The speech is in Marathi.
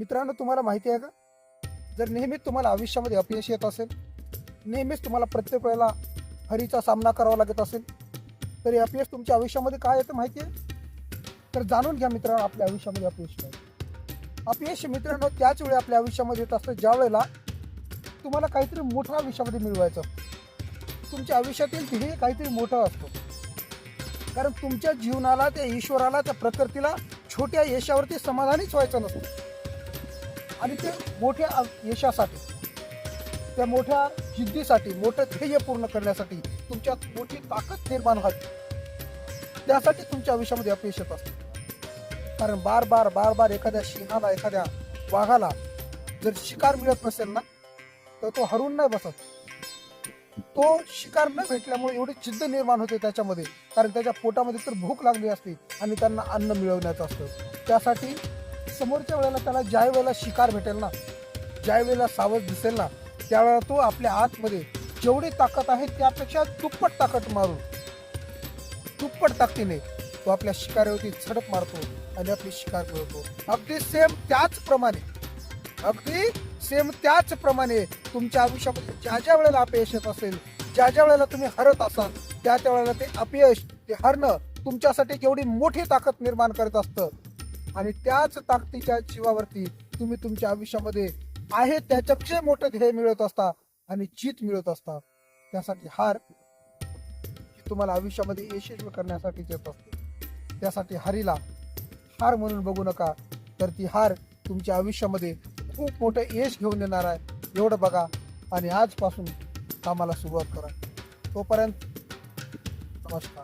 मित्रांनो तुम्हाला माहिती आहे का? जर नेहमीच तुम्हाला आयुष्यामध्ये अपयश येत असेल नेहमीच तुम्हाला प्रत्येक वेळेला हरीचा सामना करावा लागत असेल तर हे अपयश तुमच्या आयुष्यामध्ये काय येतं माहिती आहे? तर जाणून घ्या मित्रांनो आपल्या आयुष्यामध्ये अपयश काय अपयश मित्रांनो त्याच वेळी आपल्या आयुष्यामध्ये येत असतं ज्या वेळेला तुम्हाला काहीतरी मोठं आयुष्यामध्ये मिळवायचं तुमच्या आयुष्यातील ध्येय काहीतरी मोठं असतं. कारण तुमच्या जीवनाला त्या ईश्वराला त्या प्रकृतीला छोट्या यशावरती समाधानीच व्हायचं नसतं. आणि ते मोठ्या यशासाठी त्या मोठ्या जिद्दीसाठी मोठं ध्येय पूर्ण करण्यासाठी तुमच्यात मोठी ताकद निर्माण व्हावी. त्यासाठी तुमच्या आयुष्यामध्ये अपयश येत असतं. कारण बार बार बार बार एखाद्या सिंहाला एखाद्या वाघाला जर शिकार मिळत नसेल ना तर तो हरून नाही बसत. तो शिकार न भेटल्यामुळे एवढी जिद्द निर्माण होते त्याच्यामध्ये. कारण त्याच्या पोटामध्ये तर भूक लागली असते आणि त्यांना अन्न मिळवण्याचं असतं. त्यासाठी समोरच्या वेळेला त्याला ज्या वेळेला शिकार भेटेल ना ज्या वेळेला सावध दिसेल ना त्यावेळेला तो आपल्या आतमध्ये जेवढी ताकद आहे त्यापेक्षा दुप्पट ताकद मारून दुप्पट ताकदीने तो आपल्या शिकारीवरती झडप मारतो आणि आपली शिकार मिळवतो. अगदी सेम त्याचप्रमाणे अगदी सेम त्याचप्रमाणे तुमच्या आयुष्यामध्ये ज्या ज्या वेळेला अपयश येत असेल ज्या ज्या वेळेला तुम्ही हरत असाल त्या त्या वेळेला ते अपयश ते हरणं तुमच्यासाठी केवढी मोठी ताकद निर्माण करत असतं आणि त्याच ताकदीच्या जीवावरती तुम्ही तुमच्या आयुष्यामध्ये आहे त्याच्यापेक्षा मोठं ध्येय मिळवत असता आणि जीत मिळवत असता. त्यासाठी हार ही तुम्हाला आयुष्यामध्ये यशस्वी करण्यासाठी येत असते. त्यासाठी हरीला हार म्हणून बघू नका तर ती हार तुमच्या आयुष्यामध्ये खूप मोठं यश घेऊन येणार आहे. एवढं बघा आणि आजपासून कामाला सुरुवात करा. तोपर्यंत नमस्कार.